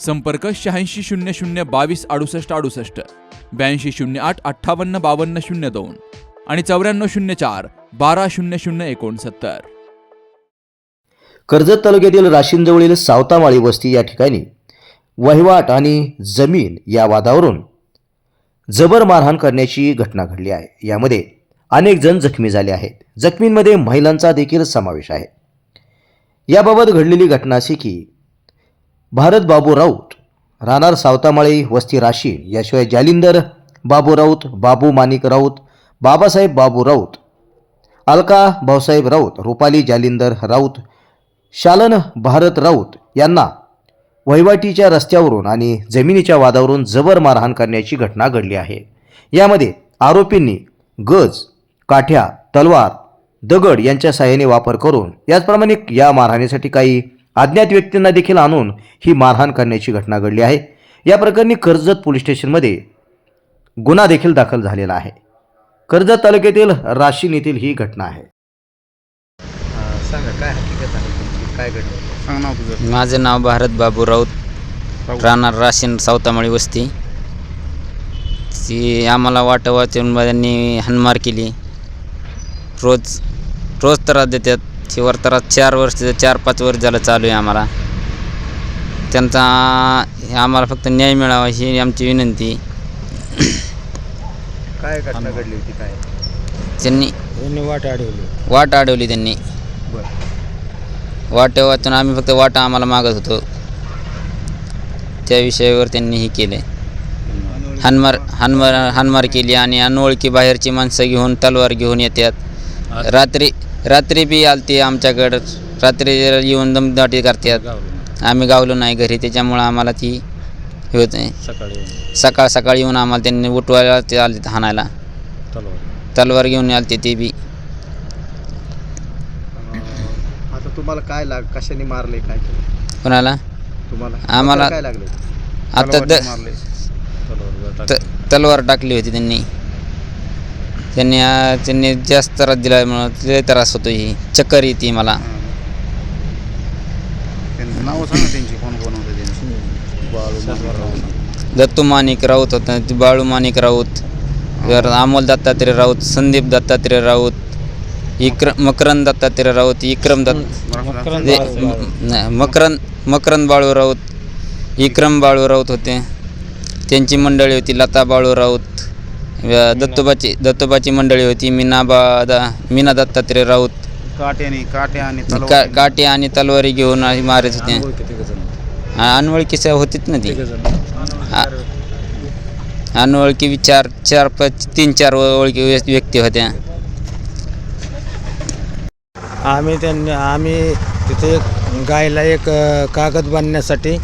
संपर्क शहाऐंशी शून्य शून्य बावीस अडुसष्ट अडुसष्ट ब्याऐंशी शून्य आठ अठ्ठावन्न बावन्न शून्य दोन आणि चौऱ्याण्णव शून्य चार बारा शून्य शून्य एकोणसत्तर. कर्जत तालुक्यातील राशींजवळील सावतामाळी वस्ती या ठिकाणी वहिवाट आणि जमीन या वादावरून जबर मारहाण करण्याची घटना घडली आहे. यामध्ये अनेक जण जखमी झाले आहेत. जखमींमध्ये महिलांचा देखील समावेश आहे. याबाबत घडलेली घटना अशी की भारत बाबू राऊत राहणार सावतामाळी वस्ती राशीन याशिवाय जालिंदर बाबू राऊत बाबू माणिक राऊत बाबासाहेब बाबू राऊत अलका भाऊसाहेब राऊत रुपाली जालिंदर राऊत शालन भारत राऊत यांना वहिवाटीच्या रस्त्यावरून आणि जमिनीच्या वादावरून जबर मारहाण करण्याची घटना घडली आहे. यामध्ये आरोपींनी गज काठ्या तलवार दगड यांच्या सहाय्याने वापर करून याचप्रमाणे या मारहाणीसाठी काही अज्ञात व्यक्तींना देखील आणून ही मारहाण करण्याची घटना घडली आहे. या प्रकरणी कर्जत पोलीस स्टेशनमध्ये गुन्हा देखील दाखल झालेला आहे. कर्जत तालुक्यातील राशीन येथील ही घटना आहे. सांगा काय हकीकत आहे तुमची? काय घडलं? सांग नाव तुझं. माझं नाव भारत बाबू राऊत. राहणार राशीन सावतामाळी वस्ती. ती आम्हाला वाटं वाचून त्यांनी हाणमार केली. रोज रोज त्रास देतात. शिवर त्रास चार वर्ष चार पाच वर्ष झालं चालू आहे आम्हाला. त्यांचा आम्हाला फक्त न्याय मिळावा ही आमची विनंती. काय घटना घडली होती काय? त्यांनी वाट अडवली. वाट अडवली त्यांनी. बरं. वाट वाचून आम्ही फक्त वाटा आम्हाला मागत होतो. त्या विषयावर त्यांनी हे केले. हानमार हानमार हानमार केली आणि अनोळखी बाहेरची माणसं घेऊन तलवार घेऊन येतात. रात्री रात्री बी आलती आमच्याकडं. रात्री येऊन दमदाटी करतात. आम्ही गावलो नाही घरी त्याच्यामुळं आम्हाला ती हे होत नाही. सकाळी सकाळ सकाळ येऊन आम्हाला त्यांनी उठवायला ते आले हाणायला. तलवार. तलवार घेऊन आलते ते बी. आता तुम्हाला काय लाग कशाने मारले काय केलं? कोणाला? तुम्हाला? आम्हाला- काय लागले? आता तलवार टाकली होती त्यांनी. त्यांनी त्यांनी जास्त त्रास दिल्यामुळं लय त्रास होतो ही. चक्कर येते मला. त्यांचं नाव सांगा त्यांची कोण कोण होते त्यांची बाळू दत्तू माणिक राऊत होता ते बाळू माणिक राऊत. अमोल दत्तात्रय राऊत संदीप दत्तात्रय राऊत इक्रम मकरंद दत्तात्रय राऊत इक्रम दत्त नाही, मकरंद मकरंद बाळू राऊत इक्रम बाळू राऊत होते. त्यांची मंडळी होती लता बाळू राऊत. दत्तोबाची दत्तोबाची मंडळी होती मीना बा दा मीना दत्तात्रय राऊत. काट्याने काट्या आणि का तलवार काटे आणि तलवारी घेऊन अशी मारत होते. हा, अनोळखी होतीच ना ती. आ- अनोळखी बी चार चार पाच तीन चार ओळखी व्य- व्यक्ती होत्या. आम्ही त्यांनी आम्ही तिथे एक गायला एक अ, कागद बांधण्यासाठी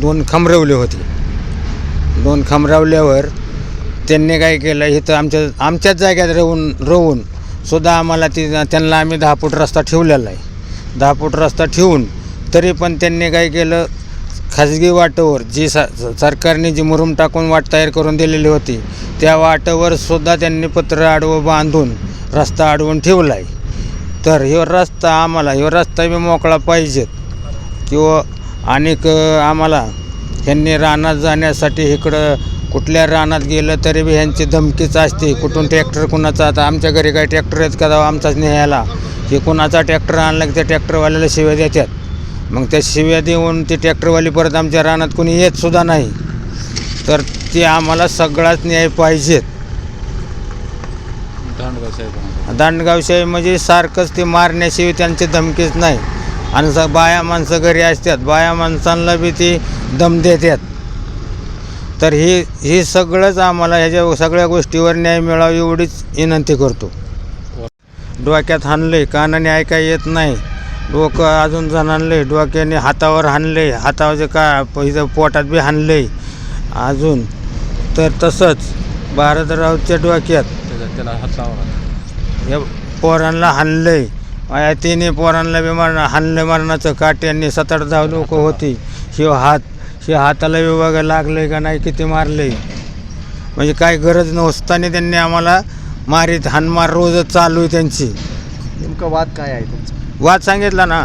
दोन खांबरवले होते. दोन खांबरवल्यावर त्यांनी काय केलं इथं आमच्या आमच्याच जाग्यात राहून राहून सुद्धा आम्हाला ती त्यांना आम्ही दहा फूट रस्ता ठेवलेला आहे. दहा फूट रस्ता ठेवून तरी पण त्यांनी काय केलं खाजगी वाटेवर जी स सरकारने जी मुरुम टाकून वाट तयार करून दिलेली होती त्या वाटेवर सुद्धा त्यांनी पत्र आडवं बांधून रस्ता अडवून ठेवला आहे. तर ह्यो रस्ता आम्हाला ह्यो रस्ता बी मोकळा पाहिजेत. किंवा अनेक आम्हाला ह्यांनी रानात जाण्यासाठी इकडं कुठल्या रानात गेलं तरी बी ह्यांची धमकीच असते. कुठून ट्रॅक्टर कुणाचा? आता आमच्या घरी काय ट्रॅक्टर आहेत का? जावं आमचाच न्यायला. की कुणाचा ट्रॅक्टर आणला की त्या ट्रॅक्टरवाल्याला शिव्या देतात. मग त्या शिव्या देऊन ती ट्रॅक्टरवाली परत आमच्या रानात कोणी येत सुद्धा नाही. तर ते आम्हाला सगळाच न्याय पाहिजेत. दांडगावशाही म्हणजे सारखंच ते मारण्याशिवाय त्यांची धमकीच नाही. आणि बाया माणसं घरी असतात. बाया माणसांना बी ती दम देतात. तर ही ही सगळंच आम्हाला ह्याच्या सगळ्या गोष्टीवर न्याय मिळावा एवढीच विनंती करतो. डोक्यात हाणले कानाने ऐकाय येत नाही. डोकं अजून जण आणले डोक्याने हातावर हाणले हातावरचे का इथं पोटात बी हाणले अजून तर तसंच भारतरावच्या डोक्यात या पोरांना हाणलंय. माझ्या तिन्ही पोरांना बी मरण हाणलं मरणाचं काट्यांनी सात आठ दहा लोक होती. शिव हात शिव हाताला बघा लागलंय का नाही किती मारलंय? म्हणजे काय गरज नसताना त्यांनी आम्हाला मारीत हानमार रोजच चालू आहे त्यांची. नेमकं वाद काय आहे तुमचा? वाद सांगितला ना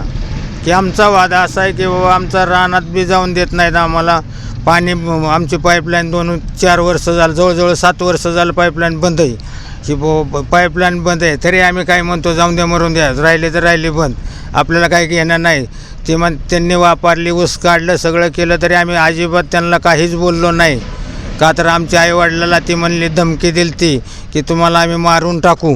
की आमचा वाद असा आहे की बाबा आमचा रानात बी जाऊन देत नाहीत आम्हाला. पाणी आमची पाईपलाईन दोन चार वर्ष झालं जवळजवळ सात वर्ष झालं पाईपलाईन बंद आहे. की बो पाईपलाईन बंद आहे. तरी आम्ही काय म्हणतो जाऊन द्या मरून द्या. राहिले तर राहिले बंद. आपल्याला काही घेणार नाही. ते म्हण त्यांनी वापरली ऊस काढलं सगळं केलं तरी आम्ही अजिबात त्यांना काहीच बोललो नाही. का तर आमच्या आईवडिलाला ती म्हणली धमकी दिली ती की तुम्हाला आम्ही मारून टाकू.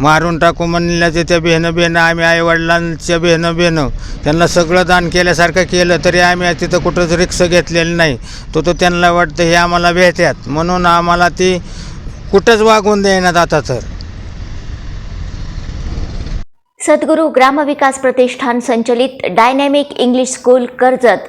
मारून टाकू म्हणल्याचे त्या बेहनं बेहनं आम्ही आईवडिलांच्या बेहनं बेहनं त्यांना सगळं दान केल्यासारखं केलं तरी आम्ही तिथं कुठंच रिक्स घेतलेली नाही तो तो त्यांना वाटतं हे आम्हाला भेटतात म्हणून आम्हाला ती कुठंच वागून देण्यात आता तर. सद्गुरू ग्रामविकास प्रतिष्ठान संचलित डायनॅमिक इंग्लिश स्कूल कर्जत.